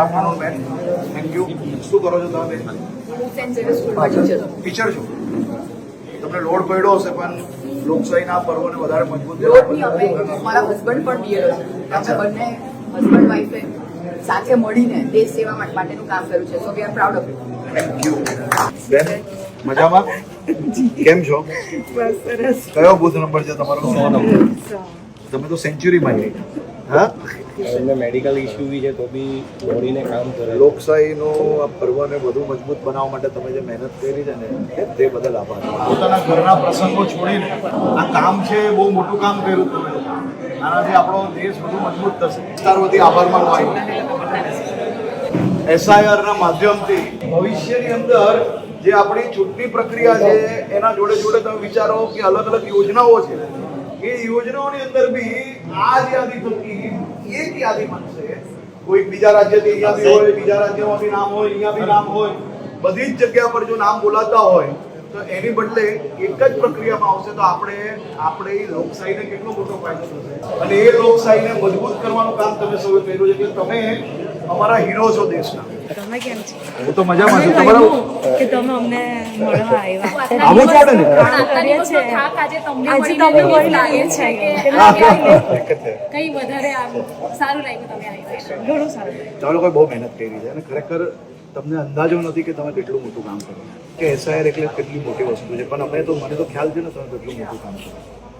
Good afternoon બેન. Thank you શું કરો છો તમે બેન? ટીચર છો? તમને લોડ પડ્યો હશે પણ લોકશાહીના પર્વને વધારે મજબૂત નહીં અમે. મારા હસબન્ડ પણ છે. અમે બંને હસબન્ડ વાઈફે સાથે મળીને દેશ સેવા માટેનું કામ કર્યું છે. So we are proud of it thank you બેન મજામાં? કેમ છો? બસ સરસ. કયો બુથ નંબર છે તમારો? તમે તો સેન્ચુરી માં હા? એમને મેડિકલ ઇસ્યુ બી છે તો બી દોડીને કામ કરે લોકશાહીનો આ પર્વને વધુ મજબૂત બનાવવા માટે તમે જે મહેનત કરી છે ને તે બદલ આભાર. પોતાના ઘરના પ્રસંગો છોડીને આ કામ છે બહુ મોટું કામ કર્યું તમે. આનાથી આપણો દેશ વધુ મજબૂત થશે. વિસ્તાર વતી આભાર માનવા એસઆઈઆરના ના માધ્યમથી ભવિષ્યની અંદર જે આપણી ચૂંટણી પ્રક્રિયા છે એના જોડે જોડે તમે વિચારો કે અલગ અલગ યોજનાઓ છે. એ યોજનાઓની અંદર બી આ જ યાદી થતી એક યાદી બનશે કોઈ બીજા રાજ્યથી યાદી હોય બીજા રાજ્યમાં બી નામ હોય અહીંયા બી નામ હોય બધી જ જગ્યા પર જો નામ બોલાતા હોય તો એની બદલે એક જ પ્રક્રિયામાં આવશે તો આપણે આપણે એ લોકશાહીને કેટલો મોટો ફાયદો થશે? અને એ લોકશાહીને મજબૂત કરવાનું કામ તમે સૌએ કર્યું છે. કે તમે અમારા હીરો છો દેશના. તમે કેમ છો? હું તો મજામાં છું. મને કે તમે અમને મળવા આવ્યા. આવું જ પડે ને? કરીએ છે આજે તમને મળીને એવું છે. કે હા, ના, હા, એક જ છે. કઈ વધારે સારું લાગ્યું તમે આવ્યા ઘણું સારું તમે લોકોએ બહુ મહેનત કરી છે. અને ખરેખર તમને અંદાજો નથી કે તમે કેટલું મોટું કામ કરો કે એસઆઈઆર એટલે કેટલી મોટી વસ્તુ છે. પણ અમે તો મને તો ખ્યાલ છે ને તમે કેટલું મોટું કામ કરો